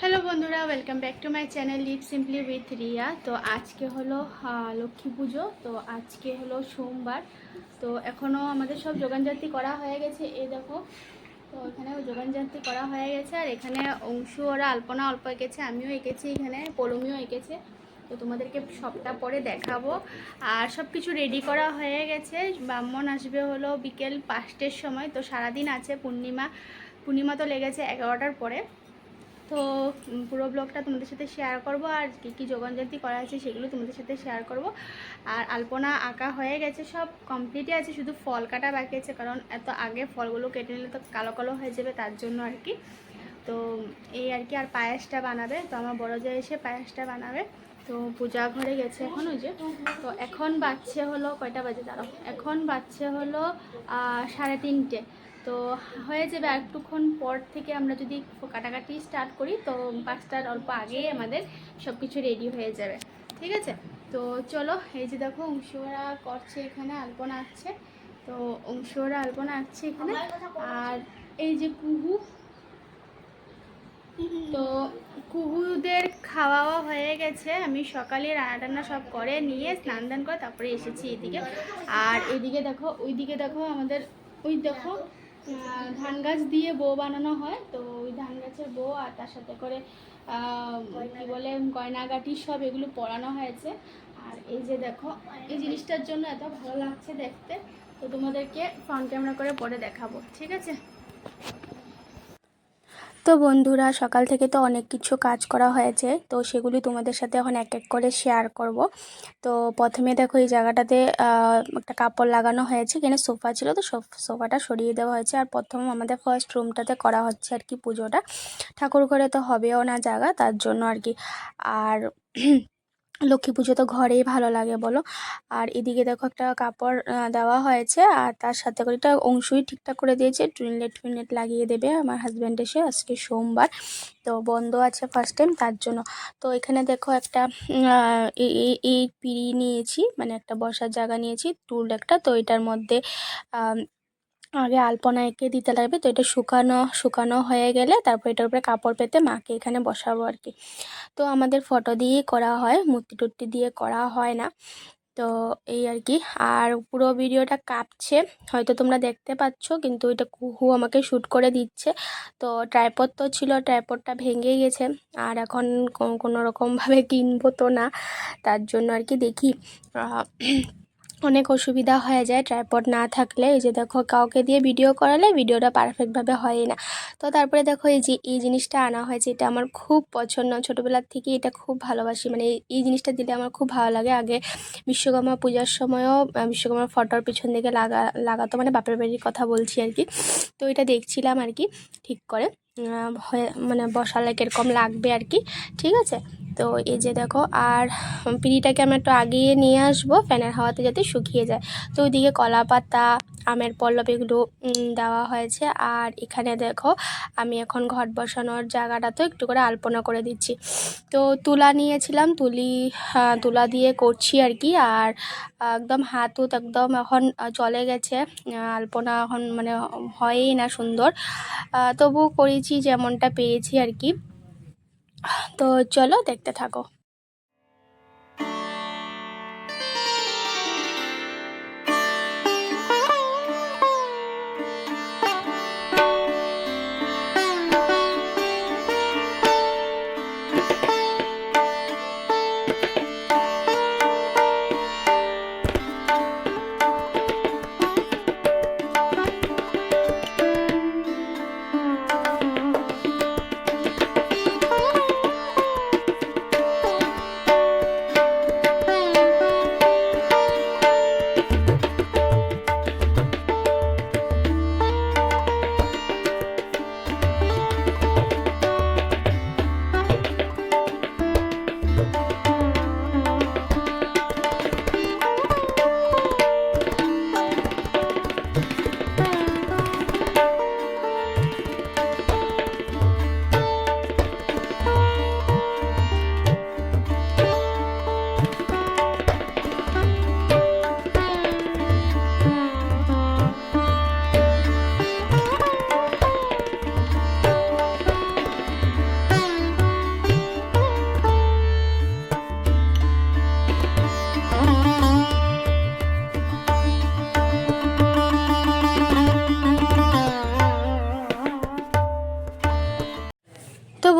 Hello বন্ধুরা welcome back to my channel live simply with Riya তো আজকে হলো লক্ষ্মী পুজো। তো আজকে হলো সোমবার। তো এখনও আমাদের সব যোগানজাতি করা হয়ে গেছে, এই দেখো। তো এখানে যোগানজাতি করা হয়ে গেছে, আর এখানে অংশু ওরা আলপনা অল্প এঁকেছে, আমিও এঁকেছি এখানে পলমিও এঁকেছে। তো তোমাদেরকে সবটা পরে দেখাবো। আর সব কিছু রেডি করা হয়ে গেছে। ব্রাহ্মণ আসবে হলো বিকেল পাঁচটের সময়। তো সারাদিন আছে, পূর্ণিমা পূর্ণিমা তো লেগেছে এগারোটার পরে। তো পুরো ব্লগটা তোমাদের সাথে শেয়ার করব আর কী কী যোগানজাতি করা আছে সেগুলো তোমাদের সাথে শেয়ার করব। আর আলপনা আঁকা হয়ে গেছে সব কমপ্লিটই আছে, শুধু ফল কাটা বাকি আছে, কারণ এত আগে ফলগুলো কেটে নিলে তো কালো কালো হয়ে যাবে, তার জন্য আর কি। তো, এই আর কি, আর পায়েসটা বানাবে, তো আমার বড় যে এসে পায়েসটা বানাবে। তো, পূজা ঘরে গেছে এখন, ওই যে। তো, এখন বাচ্চে হলো, কয়টা বাজে? দাঁড়াও। এখন বাচ্চে হলো সাড়ে তিনটে। তো হয়ে যাবে আর একটুক্ষণ পর থেকে আমরা যদি কাটাকাটি স্টার্ট করি তো পাঁচটার অল্প আগেই আমাদের সব কিছু রেডি হয়ে যাবে। ঠিক আছে? তো চলো এই যে দেখো অংশুরা করছে এখানে আলপনা আঁকছে। তো অংশুরা আলপনা আঁকছে এখানে। আর এই যে কুহু তো কুহুদের খাওয়াও হয়ে গেছে। আমি সকালে রান্না টান্না সব করে নিয়ে স্নান দান করে তারপরে এসেছি এদিকে। আর এদিকে দেখো ওইদিকে দেখো আমাদের ওই দেখো ধান গাছ দিয়ে বউ বানানো হয়। তো ওই ধান গাছের বউ আর তার সাথে করে কি বলে, গয়নাগাটি সব এগুলো পরানো হয়েছে। আর এই যে দেখো, এই জিনিসটার জন্য এত ভালো লাগছে দেখতে। তো তোমাদেরকে ফ্রন্ট ক্যামেরা করে পরে দেখাবো, ঠিক আছে? তো বন্ধুরা, সকাল থেকে তো অনেক কিছু কাজ করা হয়েছে, তো সেগুলি তোমাদের সাথে এখন এক এক করে শেয়ার করব। তো প্রথমে দেখো, এই জায়গাটাতে একটা কাপড় লাগানো হয়েছে, এখানে সোফা ছিল, তো সোফ- সোফাটা সরিয়ে দেওয়া হয়েছে। আর প্রথম আমাদের ফার্স্ট রুমটাতে করা হচ্ছে আর কি পুজোটা। ঠাকুর ঘরে তো হবেও না জায়গা, তার জন্য আর কি। আর লক্ষ্মী পুজো তো ঘরেই ভালো লাগে বলো। আর এদিকে দেখো একটা কাপড় দেওয়া হয়েছে আর তার সাথে করে এটা অংশই ঠিকঠাক করে দিয়েছে। টুইনলেট টুইনলেট লাগিয়ে দেবে আমার হাজব্যান্ড এসে আজকে সোমবার। তো বন্ধ আছে ফার্স্ট টাইম তার জন্য। তো এখানে দেখো একটা এই পিড়ি নিয়েছি মানে একটা বসার জায়গা নিয়েছি, টুল একটা। তো এটার মধ্যে আগে আলপনা এঁকে দিতে লাগবে, তো এটা শুকানো শুকানো হয়ে গেলে তারপর এটার উপরে কাপড় পেতে মাকে এখানে বসাবো আর কি। তো আমাদের ফটো দিয়েই করা হয়, মূর্তি টুর্তি দিয়ে করা হয় না। তো এই আর কি, আর পুরো ভিডিওটা কাঁপছে, হয়তো তোমরা দেখতে পাচ্ছ, কিন্তু এটা কুহু আমাকে শ্যুট করে দিচ্ছে। তো ট্রাইপড তো ছিল, ট্রাইপডটা ভেঙে গেছে, আর এখন কোনো রকমভাবে কিনবো তো না, তার জন্য আর কি দেখি। অনেক অসুবিধা হয়ে যায় ট্রাইপড না থাকলে এই যে দেখো কাউকে দিয়ে ভিডিও করালে ভিডিওটা পারফেক্টভাবে হয় না। তো তারপরে দেখো এই যে এই জিনিসটা আনা হয়েছে এটা আমার খুব পছন্দ। ছোটোবেলার থেকে এটা খুব ভালোবাসি মানে এই- জিনিসটা দিলে আমার খুব ভালো লাগে। আগে বিশ্বকর্মা পূজার সময়ও আহ, বিশ্বকর্মার ফটোর পিছন দিকে লাগা লাগাতো মানে বাপের বাড়ির কথা বলছি আর কি। তো এটা দেখছিলাম আর কি ঠিক করে মানে বসালে কীরকম লাগবে আর কি ঠিক আছে? তো এই যে দেখো, আর পিঁড়িটাকে আমি একটু আগিয়ে নিয়ে আসব ফ্যানের হাওয়াতে যাতে শুকিয়ে যায়। তো ওইদিকে কলা পাতা, আমের পল্লব এগুলো দেওয়া হয়েছে। আর এখানে দেখো, আমি এখন ঘট বসানোর জায়গাটা তো একটু করে আলপনা করে দিচ্ছি। তো তুলা নিয়েছিলাম, তুলি তুলা দিয়ে করছি আর কি। আর একদম হাত উত একদম এখন চলে গেছে। আলপনা এখন মানে হয়ই না সুন্দর। তবু করেছি যেমনটা পেয়েছি আর কি। তো চলো দেখতে থাকো।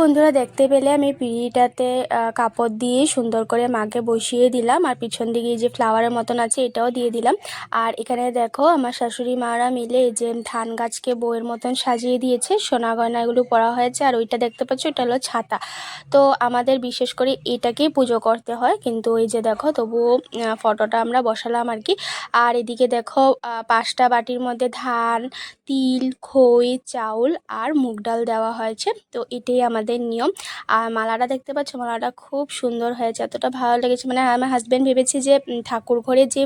বন্ধুরা দেখতে পেলে আমি পিঁড়িটাতে কাপড় দিয়ে সুন্দর করে মাকে বসিয়ে দিলাম। আর পিছন দিকে যে ফ্লাওয়ারের মতন আছে, এটাও দিয়ে দিলাম। আর এখানে দেখো আমার শাশুড়ি মারা মিলে যে ধান গাছকে বইয়ের মতন সাজিয়ে দিয়েছে। সোনা গয়না এগুলো পরা হয়েছে, আর ওইটা দেখতে পাচ্ছ, এটা হলো ছাতা। তো আমাদের বিশেষ করে এটাকেই পুজো করতে হয়। কিন্তু এই যে দেখো, তবুও ফটোটা আমরা বসালাম আর কি। আর এদিকে দেখো পাঁচটা বাটির মধ্যে ধান, তিল, খই, চাউল আর মুগ ডাল দেওয়া হয়েছে। তো এটাই আমাদের নিয়ম। আর মালাটা দেখতে পাচ্ছ? মালাটা খুব সুন্দর হয়েছে, এতটা ভালো লেগেছে। মানে আমার হাজব্যান্ড ভেবেছে যে ঠাকুর ঘরে যে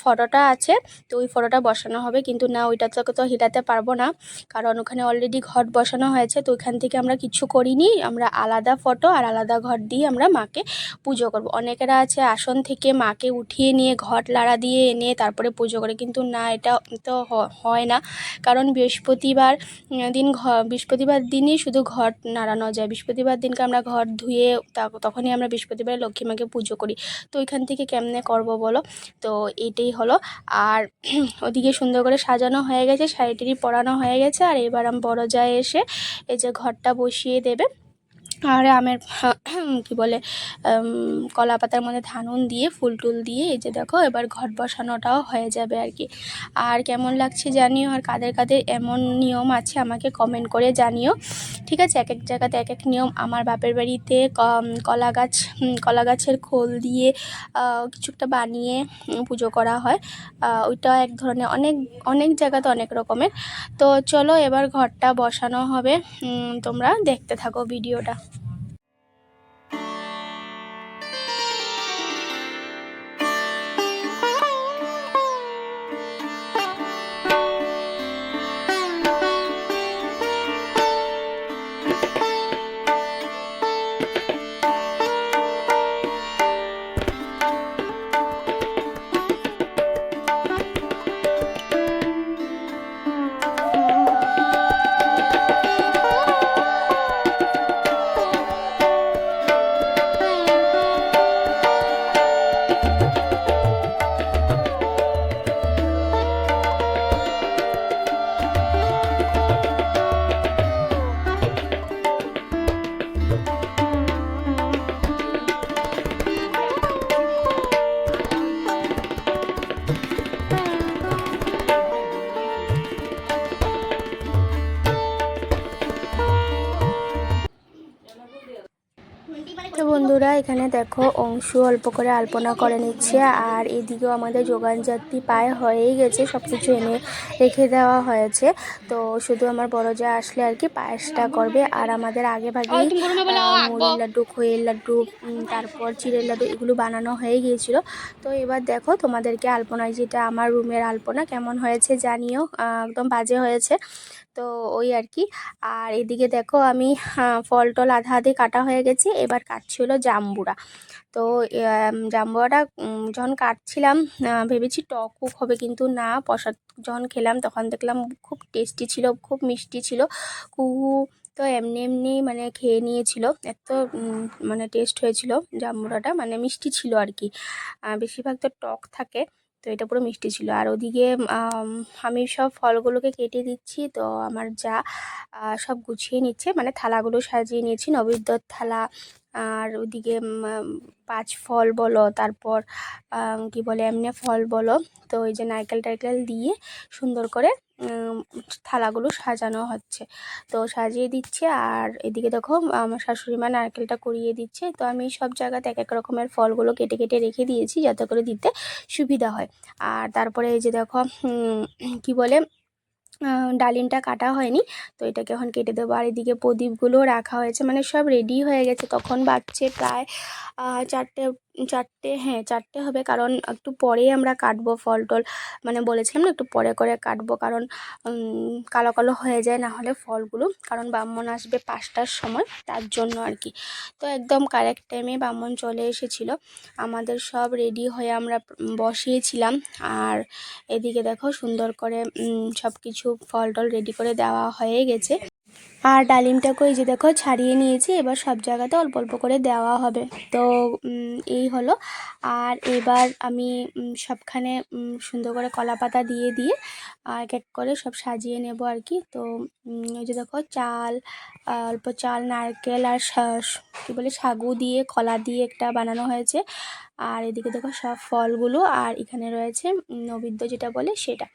ফটোটা আছে, তো ওই ফটোটা বসানো হবে। কিন্তু না, ওইটা তো তো হিলাতে পারব না। কারণ ওখানে অলরেডি ঘট বসানো হয়েছে, তো ওইখান থেকে আমরা কিছু করিনি। আমরা আলাদা ফটো আর আলাদা ঘট দিয়ে আমরা মাকে পুজো করব। অনেকেরা আছে, আসন থেকে মাকে উঠিয়ে নিয়ে ঘট লাড়া দিয়ে এনে তারপরে পুজো করে। কিন্তু না, এটা তো হয় না। কারণ বৃহস্পতিবার দিন বৃহস্পতিবার দিনই শুধু ঘট নাড়ানো যায়। বৃহস্পতিবার দিনকে আমরা ঘর ধুয়ে তখনই আমরা বৃহস্পতিবার লক্ষ্মী মাকে পুজো করি। তো ওইখান থেকে কেমনে করব বলো? তো এটাই হলো। আর ওদিকে সুন্দর করে সাজানো হয়ে গেছে শাড়িটিরই পরানো হয়ে গেছে। আর এবার আমি বড় যায় এসে এই যে ঘরটা বসিয়ে দেবে। আর আমের কি বলে কলা পাতার মধ্যে ধানুন দিয়ে, ফুল টুল দিয়ে, এই যে দেখো, এবার ঘট বসানোটাও হয়ে যাবে আর কি। আর কেমন লাগছে জানিও, আর কাদের কাদের এমন নিয়ম আছে আমাকে কমেন্ট করে জানিও। ঠিক আছে, এক এক জায়গাতে এক এক নিয়ম। আমার বাপের বাড়িতে কলা গাছ কলা গাছের খোল দিয়ে কিছু একটা বানিয়ে পুজো করা হয়। ওইটা এক ধরনের অনেক অনেক জায়গাতে অনেক রকমের। তো চলো, এবার ঘরটা বসানো হবে। তোমরা দেখতে থাকো ভিডিওটা। অংশু অল্প করে আলপনা করে নিচ্ছে আর এদিকেও আমাদের যোগান যাত্রী পায়ে হয়েই গেছে সব কিছু এনে রেখে দেওয়া হয়েছে। তো শুধু আমার বড় যা আসলে আর কি পায়েসটা করবে আর আমাদের আগে ভাগেই মুড়ির লাড্ডু খইয়ের লাড্ডু তারপর চিড়ের লাড্ডু এগুলো বানানো হয়ে গিয়েছিল। তো এবার দেখো তোমাদেরকে আলপনা যেটা আমার রুমের আলপনা কেমন হয়েছে জানিও একদম বাজে হয়েছে। তো ওই আর কি আর এদিকে দেখো আমি ফল টল আধা আধি কাটা হয়ে গেছে এবার কাটছি হলো জাম্বুরা তো আম, জাম্বুরাটা যখন কাটছিলাম ভেবেছি টক উক হবে কিন্তু না প্রসাদ যখন খেলাম তখন দেখলাম খুব টেস্টি ছিল খুব মিষ্টি ছিল কুহু তো এমনি এমনি মানে খেয়ে নিয়েছিল এত মানে টেস্ট হয়েছিল জাম্বুরাটা মানে মিষ্টি ছিল আর কি। বেশিরভাগ তো টক থাকে তো এটা পুরো মিষ্টি ছিল। আর ওদিকে আমি সব ফলগুলোকে কেটে দিচ্ছি তো আমার যা সব গুছিয়ে নিচ্ছে মানে থালাগুলো সাজিয়ে নিয়েছি নৈবেদ্যর থালা আর ওদিকে পাঁচ ফল বলো, তারপর কি বলে এমনি ফল বলো। তো ওই যে নারকেল টারকেল দিয়ে সুন্দর করে থালাগুলো সাজানো হচ্ছে। তো সাজিয়ে দিচ্ছে আর এদিকে দেখো, আমার শাশুড়ি মা নারকেলটা করিয়ে দিচ্ছে। তো আমি সব জায়গাতে এক এক রকমের ফলগুলো কেটে কেটে রেখে দিয়েছি যাতে করে দিতে সুবিধা হয়। আর তারপরে এই যে দেখো কি বলে ডালিমটা কাটা হয়নি। তো এটাকে এখন কেটে দেবো। আর এদিকে প্রদীপগুলোও রাখা হয়েছে। মানে সব রেডি হয়ে গেছে। তখন বাজছে প্রায় চারটে চারটে হ্যাঁ চারটে হবে। কারণ একটু পরেই আমরা কাটবো ফল টল। মানে বলেছিলাম না, একটু পরে করে কাটবো। কারণ কালো কালো হয়ে যায় না হলে ফলগুলো। কারণ ব্রাহ্মণ আসবে পাঁচটার সময়, তার জন্য আর কি। তো একদম কারেক্ট টাইমে ব্রাহ্মণ চলে এসেছিল। আমাদের সব রেডি হয়ে আমরা বসিয়েছিলাম। আর এদিকে দেখো সুন্দর করে সব কিছু ফল টল রেডি করে দেওয়া হয়ে গেছে। আর ডালিমটাকে ওই যে দেখো ছাড়িয়ে নিয়েছি, এবার সব জায়গাতে অল্প অল্প করে দেওয়া হবে। তো এই হলো। আর এবার আমি সবখানে সুন্দর করে কলা পাতা দিয়ে দিয়ে এক এক করে সব সাজিয়ে নেব আর কি। তো এই যে দেখো চাল অল্প চাল, নারকেল আর কি বলে, সাগু দিয়ে, কলা দিয়ে একটা বানানো হয়েছে। আর এদিকে দেখো সব ফলগুলো, আর এখানে রয়েছে নৈবেদ্য যেটা বলে সেটা।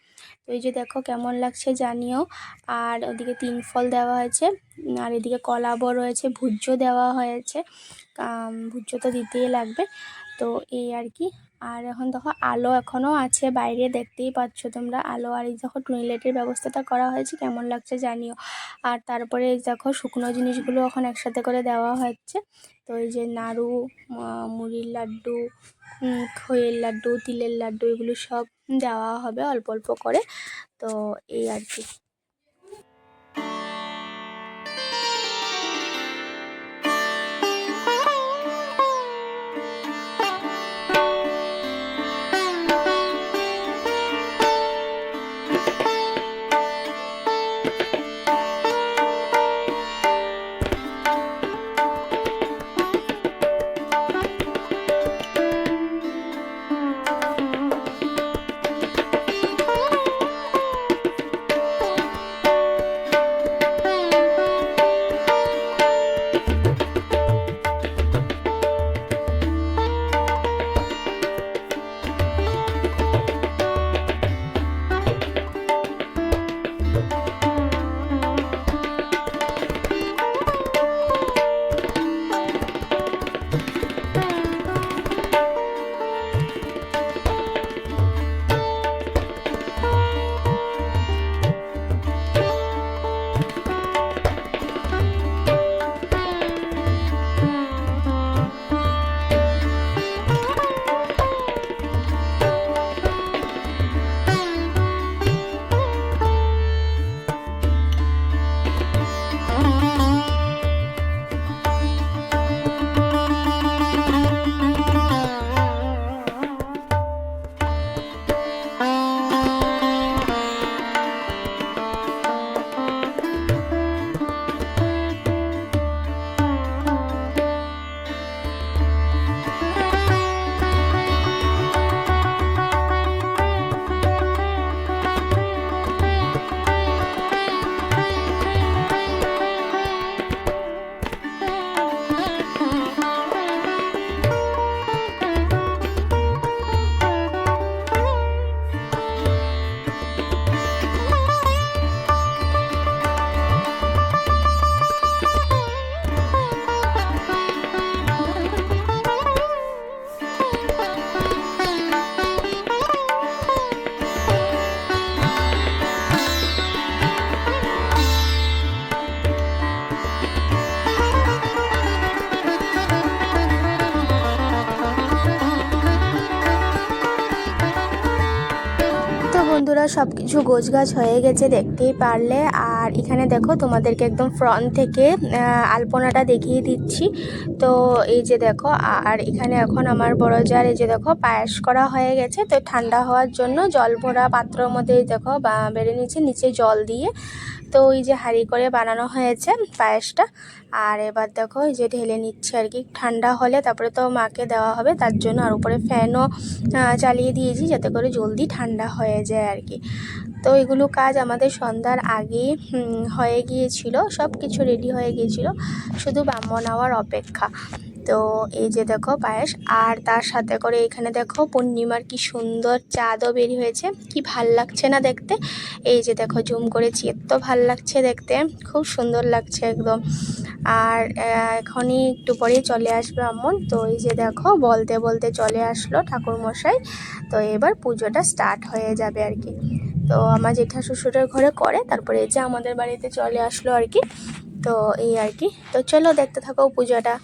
তো এই যে দেখো কেমন লাগছে জানিও। আর ওদিকে তিন ফল দেওয়া হয়েছে। আর এদিকে কলাবও রয়েছে ভুজ্য দেওয়া হয়েছে। ভুজ্য তো দিতেই লাগবে। তো এই আর কি। আর এখন দেখো আলো এখনও আছে বাইরে, দেখতেই পাচ্ছ তোমরা আলো। আর এই দেখো টুইলেটের ব্যবস্থাটা করা হয়েছে, কেমন লাগছে জানিও। আর তারপরে এই দেখো শুকনো জিনিসগুলো এখন একসাথে করে দেওয়া হচ্ছে। তো এই যে নাড়ু মুড়ির লাড্ডু খইয়ের লাড্ডু, তিলের লাড্ডু, এগুলো সব দেওয়া হবে অল্প অল্প করে। তো এই আর কি। সব কিছু গোছগাছ হয়ে গেছে দেখতেই পারলে। আর এখানে দেখো তোমাদেরকে একদম ফ্রন্ট থেকে আলপনাটা দেখিয়ে দিচ্ছি। তো এই যে দেখো, আর এখানে এখন আমার বড় জার এই যে দেখো পায়েস করা হয়ে গেছে। তো ঠান্ডা হওয়ার জন্য জল ভরা পাত্রের মধ্যে দেখো বেড়ে নিচ্ছে নিচে জল দিয়ে। তো ওই যে হাঁড়ি করে বানানো হয়েছে পায়েসটা। আর এবার দেখো এই যে ঢেলে নিচ্ছে আর কি। ঠান্ডা হলে তারপরে তো মাকে দেওয়া হবে, তার জন্য আর উপরে ফ্যানও চালিয়ে দিয়েছি যাতে করে জলদি ঠান্ডা হয়ে যায় আর কি। তো এগুলো কাজ আমাদের সন্ধ্যার হুম, হয়ে গিয়েছিল সব কিছু রেডি হয়ে গিয়েছিল শুধু ব্রাহ্মণ নেওয়ার অপেক্ষা। তো এই যে দেখো পায়েস আর তার সাথে করে এখানে দেখো পূর্ণিমার কি সুন্দর চাঁদও বেরি হয়েছে কি ভালো লাগছে না দেখতে? এই যে দেখো জুম করেছি এত ভালো লাগছে দেখতে খুব সুন্দর লাগছে একদম। আর এখনই একটু পরেই চলে আসবে আমন তো এই যে দেখো বলতে বলতে চলে আসলো ঠাকুর মশাই তো এবার পুজোটা স্টার্ট হয়ে যাবে আর কি। তো আমার জেঠা শ্বশুরের ঘরে করে, তারপরে এই যে আমাদের বাড়িতে চলে আসলো আর কি। তো এই আর কি। তো চলো দেখতে থাকো পুজোটা।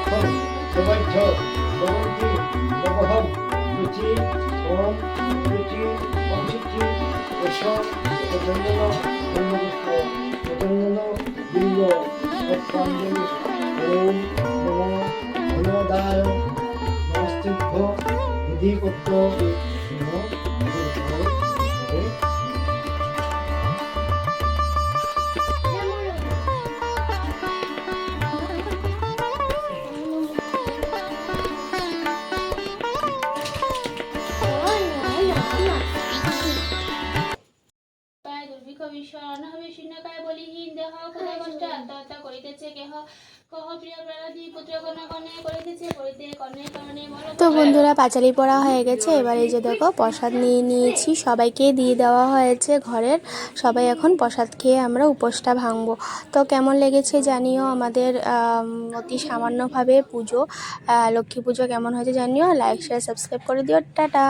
সুন্দরীবাক্ষম সবাইধ্য ভবন্তি নবহম রুচি ওম রুচি অংশুচি এসব প্রচন্দন অন্নপুষ্প প্রচন্দন বিল্ব তৎপাঞ্জলি ওম নম ধনদায় নমস্তিভ্য বিধিপত্র তো বন্ধুরা পাঁচালি পড়া হয়ে গেছে, এবার যে দেখো প্রসাদ নিয়ে নিয়েছি, সবাইকে দিয়ে দেওয়া হয়েছে ঘরের, সবাই এখন প্রসাদ খেয়ে আমরা উপোসটা ভাঙবো। তো কেমন লেগেছে জানিও আমাদের অতি সামান্যভাবে পুজো লক্ষ্মী পুজো কেমন হয়েছে জানিও লাইক শেয়ার সাবস্ক্রাইব করে দিও, টাটা।